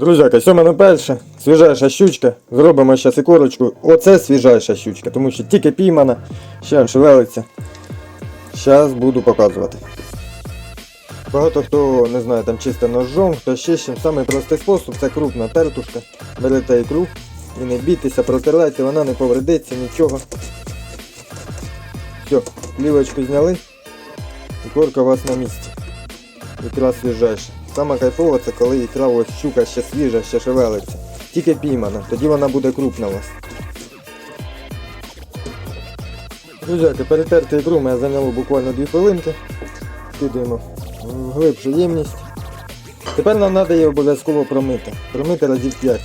Друзяка, сьоме перше, свіжайша щучка. Зробимо зараз і корочку. Оце свіжайша щучка, тому що тільки піймана, ще шевелиться. Зараз буду показувати. Багато хто не знає, там чисто ножом, хто ще чим. Самий простий спосіб це крупна тертушка. Берете ікру і не бійтеся, протирайте, вона не повредиться, нічого. Все, плівочку зняли. І корка у вас на місці. Ікра свіжайша. Саме кайфово це коли ікра щука ще свіжа, ще шевелиться. Тільки піймана, тоді вона буде крупна у вас. Друзяки, перетерти ікру мене зайняло буквально 2 хвилинки. Кидаємо в глибшу ємність. Тепер нам треба її обов'язково промити. Промити разів 5.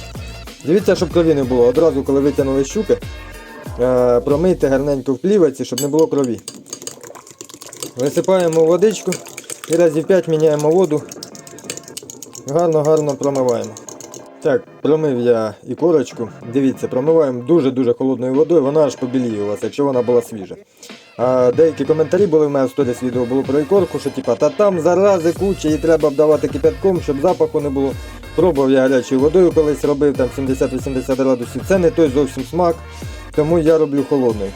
Дивіться, щоб крові не було. Одразу, коли витягнули щуки, е, промийте гарненько в пліваці, щоб не було крові. Висипаємо водичку і разів 5 міняємо воду. Гарно-гарно промиваємо. Так, промив я і корочку. Дивіться, промиваємо дуже-дуже холодною водою, вона аж побіліє у вас, якщо вона була свіжа. А деякі коментарі були в мене в сторіс відео було про ікорку, що типа, та там зарази куча, і треба обдавати кипятком, щоб запаху не було. Пробував я гарячою водою колись робив там 70-80 градусів. Це не той зовсім смак, тому я роблю холодною.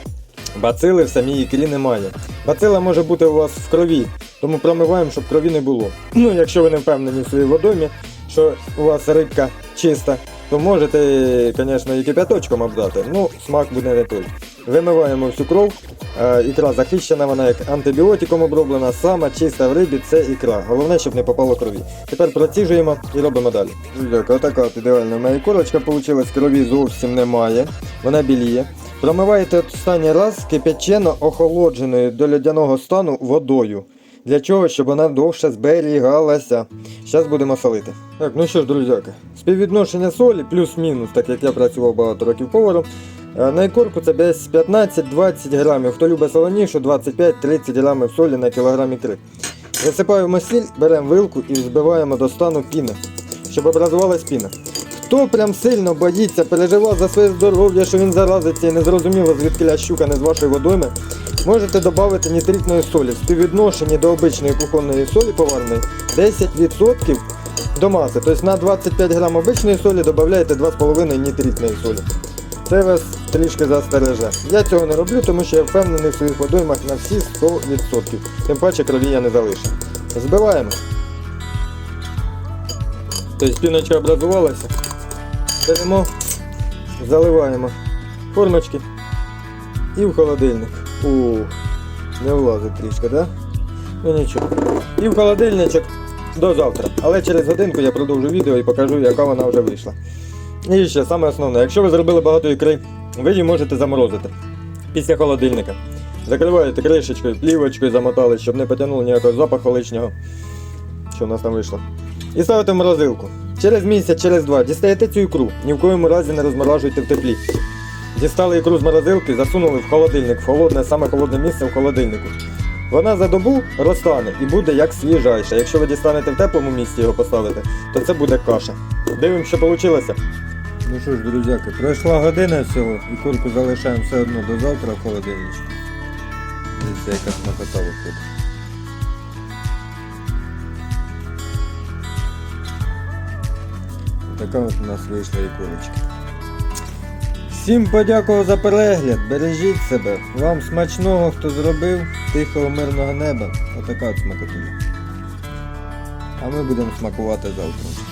Бацили в самій ікрі немає. Бацила може бути у вас в крові, тому промиваємо, щоб крові не було. Ну, якщо ви не впевнені в своїй водоймі, що у вас рибка чиста, то можете, звісно, і кипяточком обдати, ну смак буде не той. Вимиваємо всю кров, е, ікра захищена, вона як антибіотиком оброблена, сама чиста в рибі це ікра. Головне, щоб не попало крові. Тепер проціжуємо і робимо далі. Отака от ідеальна мене корочка вийшла, крові зовсім немає, вона біліє. Промиваєте останній раз кипячено охолодженою до льодяного стану водою. Для чого? Щоб вона довше зберігалася. Зараз будемо солити. Так, ну що ж, друзяки, співвідношення солі плюс-мінус, так як я працював багато років поваром. е, На ікорку це десь 15-20 грамів. Хто любить солонішу, 25-30 грамів солі на кілограм ікри. Висипаємо сіль, беремо вилку і збиваємо до стану піни, щоб образувалась піна. Хто прям сильно боїться, переживав за своє здоров'я, що він заразиться і не зрозуміло, звідки щука не з вашої водойми, можете додати нітритної солі. В співвідношенні до обичної кухонної солі поварної 10% до маси. Тобто на 25 грам обичної солі додаєте 2,5 нітритної солі. Це вас трішки застереже. Я цього не роблю, тому що я впевнений в своїх водоймах на всі 100%. Тим паче крові я не залишу. Збиваємо. Тобто піночка образувалася. Беремо, заливаємо формочки і в холодильник. Ух, не влазить трішки, да? Ну нічого. І в холодильничок до завтра. Але через годинку я продовжу відео і покажу, яка вона вже вийшла. І ще саме основне, якщо ви зробили багато ікри, ви її можете заморозити після холодильника. Закриваєте кришечкою, плівочкою замотали, щоб не потягнуло ніякого запаху лишнього, що в нас там вийшло. І ставите в морозилку. Через місяць, через два дістаєте цю ікру, ні в коєму разі не розморажуйте в теплі. Дістали ікру з морозилки, засунули в холодильник, в холодне, саме холодне місце в холодильнику. Вона за добу розтане і буде як свіжайша. Якщо ви дістанете в теплому місці його поставите, то це буде каша. Дивимося, що вийшло. Ну що ж, друзяки, пройшла година всього, і курку залишаємо все одно до завтра в холодильничку. Дивіться, яка смакота виходить. Така от у нас вийшла іконочка. Всім подякував за перегляд, бережіть себе. Вам смачного, хто зробив, тихого мирного неба. Отака от смакотуля. А ми будемо смакувати завтра.